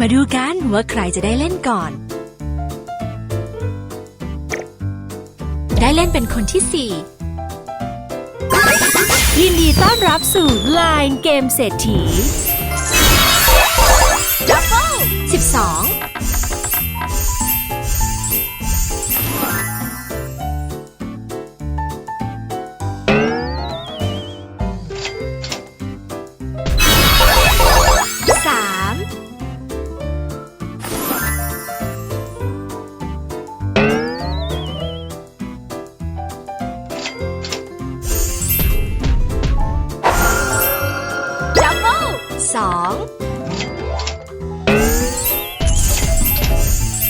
มาดูกันว่าใครจะได้เล่นก่อน ได้เล่นเป็นคนที่สี่ยินดีต้อนรับสู่ Line เกมเศรษฐี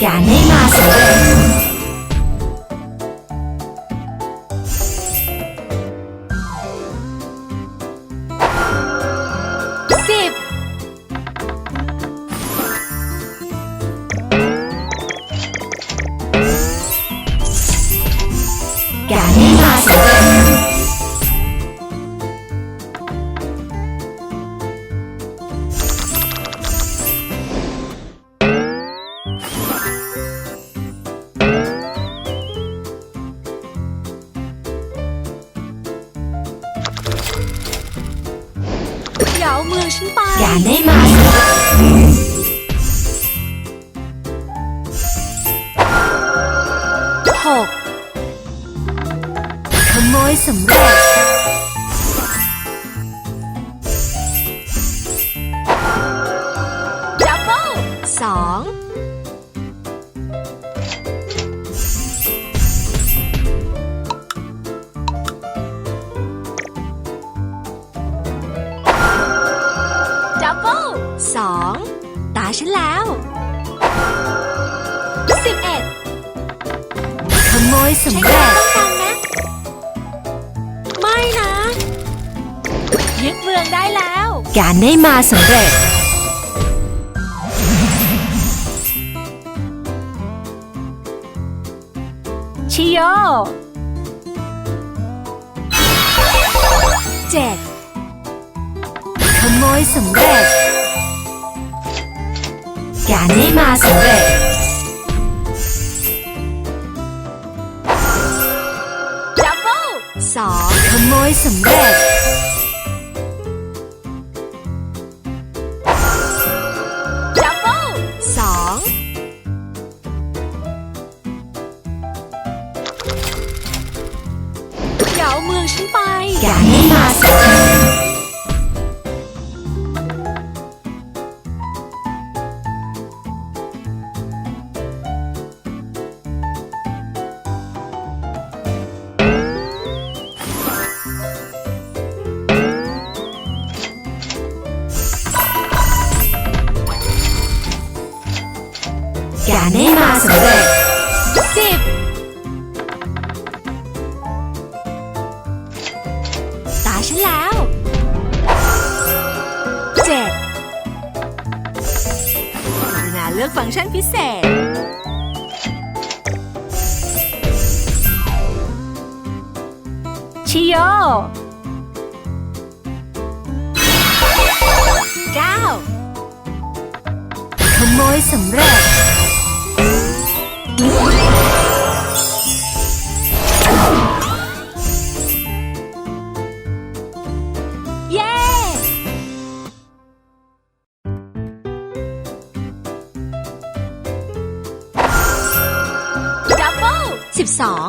การได้มาสำเร็จสิบการได้มาสำเร็จ เดี๋ยวเมืองฉันไปการได้มาสำเร็จหกขโมยสำเร็จดับเบิลสอง ตาฉันแล้วสิบเอ็ดขโมยใช้สำเวเร็ลาจต้องการนะ ไม่นะ ยึดเมืองได้แล้ว การได้มาสำเร็จ ชิโยเจ็ดขโมยสำเร็จ การได้มาสำเร็จดับเบิลสองขโมยสำเร็จดับเบิลสองเดี๋ยวเมืองฉันไปการได้มาสำเร็จารได้มาสำเร็จสิบตาฉันแล้วเจ็ดกรุณาเลือกฟังก์ชันพิเศษชิโยเก้าขโมยสำเร็จ เย้ ดับเบิลสิบสอง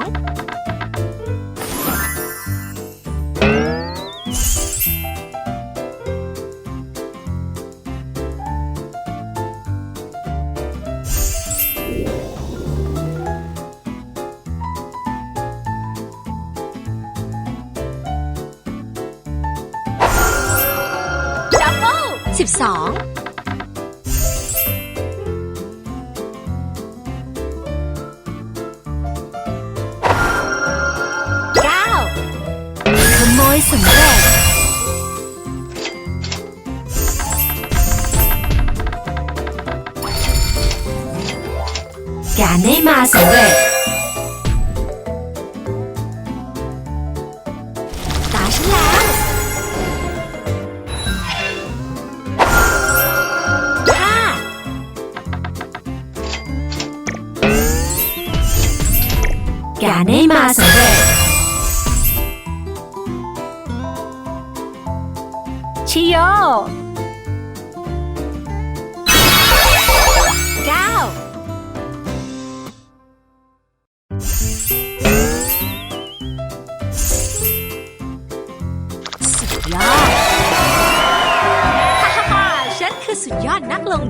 12ยสำเร็จการได้มาสำเร็จ ยานใ